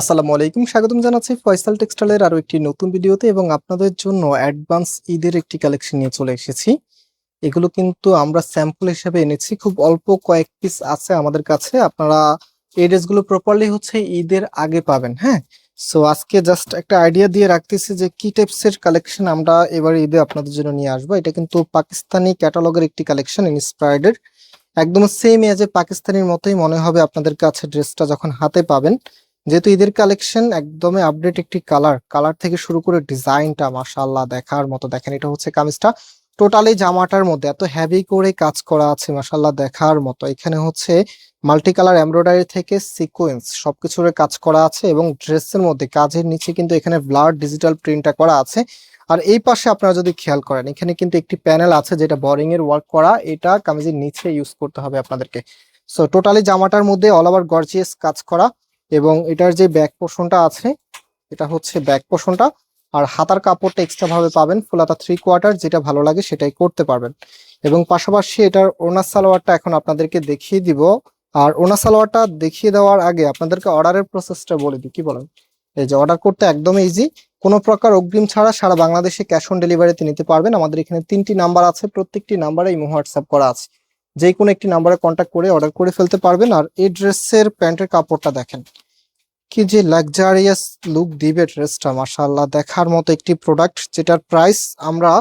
আসসালামু আলাইকুম, স্বাগতম জানাচ্ছি ফয়সাল টেক্সটাইলের আরও একটি নতুন ভিডিওতে এবং আপনাদের জন্য অ্যাডভান্স ঈদের একটি কালেকশন নিয়ে চলে এসেছি। এগুলো কিন্তু আমরা স্যাম্পল হিসেবে এনেছি, খুব অল্প কয়েক পিস আছে আমাদের কাছে। আপনারা এই ড্রেসগুলো প্রপারলি হচ্ছে ঈদের আগে পাবেন হ্যাঁ? সো আজকে জাস্ট একটা আইডিয়া দিয়ে রাখতেছি যে কি টাইপসের কালেকশন আমরা এবার ঈদে আপনাদের জন্য নিয়ে আসব। এটা কিন্তু পাকিস্তানি ক্যাটালগের একটি কালেকশন ইন্সপায়ার্ডের একদম সেম এজে পাকিস্তানির মতোই মনে হবে আপনাদের কাছে ড্রেসটা যখন হাতে পাবেন। যেহেতু ঈদের কালেকশন একদমই আপডেট একটি কালার কালার থেকে শুরু করে ডিজাইনটা মাশাআল্লাহ দেখার মতো দেখেন, এটা হচ্ছে কামিজটা। টোটালি জামাটার মধ্যে এত হেভি করে কাজ করা আছে মাশাআল্লাহ দেখার মতো। এখানে হচ্ছে মাল্টি কালার এমব্রয়ডারি থেকে সিকোয়েন্স সবকিছুর কাজ করা আছে এবং ড্রেসের মধ্যে কাজের নিচে কিন্তু এখানে ব্লার ডিজিটাল প্রিন্টটা করা আছে। আর এই পাশে আপনারা যদি খেয়াল করেন, এখানে কিন্তু একটি প্যানেল আছে যেটা বোরিং এর ওয়ার্ক করা, এটা কামিজের নিচে ইউজ করতে হবে আপনাদেরকে। সো টোটালি জামাটার মধ্যে অল ওভার গর্জিয়াস কাজ করা। এবং এটার যে ব্যাক পোর্শনটা আছে, এটা হচ্ছে ব্যাক পোর্শনটা আর হাতার কাপড়টা এক্সট্রা ভাবে পাবেন ফুলাতা থ্রি কোয়ার্টার যেটা ভালো লাগে সেটাই করতে পারবেন। এবং পাশাপাশি এটার ওনা সালোয়ারটা এখন আপনাদেরকে দেখিয়ে দিব। আর ওনা সালোয়ারটা দেখিয়ে দেওয়ার আগে আপনাদেরকে অর্ডারের প্রসেসটা বলে দিই, কি বলেন? এই যে অর্ডার করতে একদম ইজি কোনো প্রকার অগ্রিম ছাড়া সারা বাংলাদেশে ক্যাশ অন ডেলিভারিতে নিতে পারবেন। আমাদের এখানে তিনটি নাম্বার আছে, প্রত্যেকটি নাম্বারে ইমো হোয়াটসঅ্যাপ করা আছে। যে কোনো একটি নাম্বারে কন্ট্যাক্ট করে অর্ডার করে ফেলতে পারবেন। আর এই ড্রেসের প্যান্টের কাপড়টা দেখেন। কি যে লাক্সারিয়াস লুক দিবে ড্রেসটা মাশাআল্লাহ। দেখার মতো একটি প্রোডাক্ট যেটার প্রাইস আমরা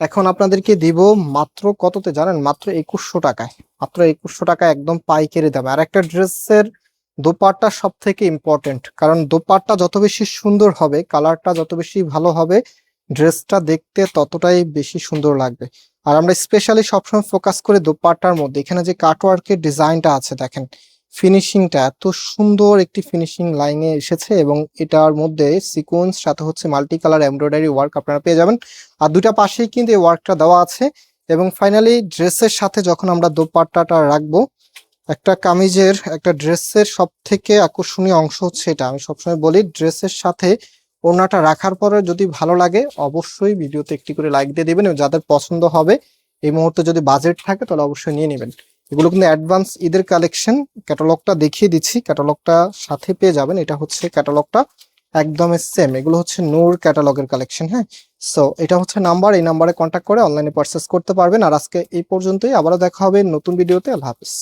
এখন আপনাদেরকে দিব মাত্র কততে জানেন? মাত্র একুশশো টাকায়। মাত্র একুশশো টাকা একদম পাইকারি দামে। আর একটা ড্রেসের দোপাট্টা সব থেকে ইম্পর্টেন্ট কারণ দোপাট্টা যত বেশি সুন্দর হবে কালারটা যত বেশি ভালো হবে ড্রেসটা দেখতে ততটাই বেশি সুন্দর লাগবে। আর আমরা স্পেশালি সবসময় ফোকাস করে দোপাট্টার মধ্যে। এখানে যে কাটওয়ার্কের ডিজাইনটা আছে, দেখেন ফিনিশিংটা এত সুন্দর একটি ফিনিশিং লাইনে এসেছে এবং এটার মধ্যে সিকোয়েন্স সাথে হচ্ছে মাল্টি কালার এমব্রয়ডারি ওয়ার্ক আপনারা পেয়ে যাবেন। আর দুটা পাশেই কিন্তু এই ওয়ার্কটা দেওয়া আছে এবং ফাইনালি ড্রেসের সাথে যখন আমরা দোপাট্টাটা রাখব, একটা কামিজের, একটা ড্রেসের সব থেকে আকর্ষণীয় অংশ হচ্ছে এটা। আমি সবসময় বলি ড্রেসের সাথে ওড়নাটা রাখার পরে যদি ভালো লাগে, অবশ্যই ভিডিওতে একটি করে লাইক দিয়ে দিবেন এবং যাদের পছন্দ হবে, এই মুহূর্তে যদি বাজেট থাকে, তাহলে অবশ্যই নিয়ে নেবেন। এগুলো কিন্তু অ্যাডভান্স ঈদের কালেকশন ক্যাটালগটা দেখিয়ে দিচ্ছি। ক্যাটালগটা সাথে পেয়ে যাবেন। এটা হচ্ছে ক্যাটালগটা একদমই সেম এগুলো হচ্ছে নূর ক্যাটালগের কালেকশন হ্যাঁ? সো এটা হচ্ছে নাম্বার এই নাম্বারে কন্ট্যাক্ট করে অনলাইনে পারচেস করতে পারবেন। আর আজকে এই পর্যন্তই। আবারও দেখা হবে নতুন ভিডিওতে আল্লাহ হাফিজ।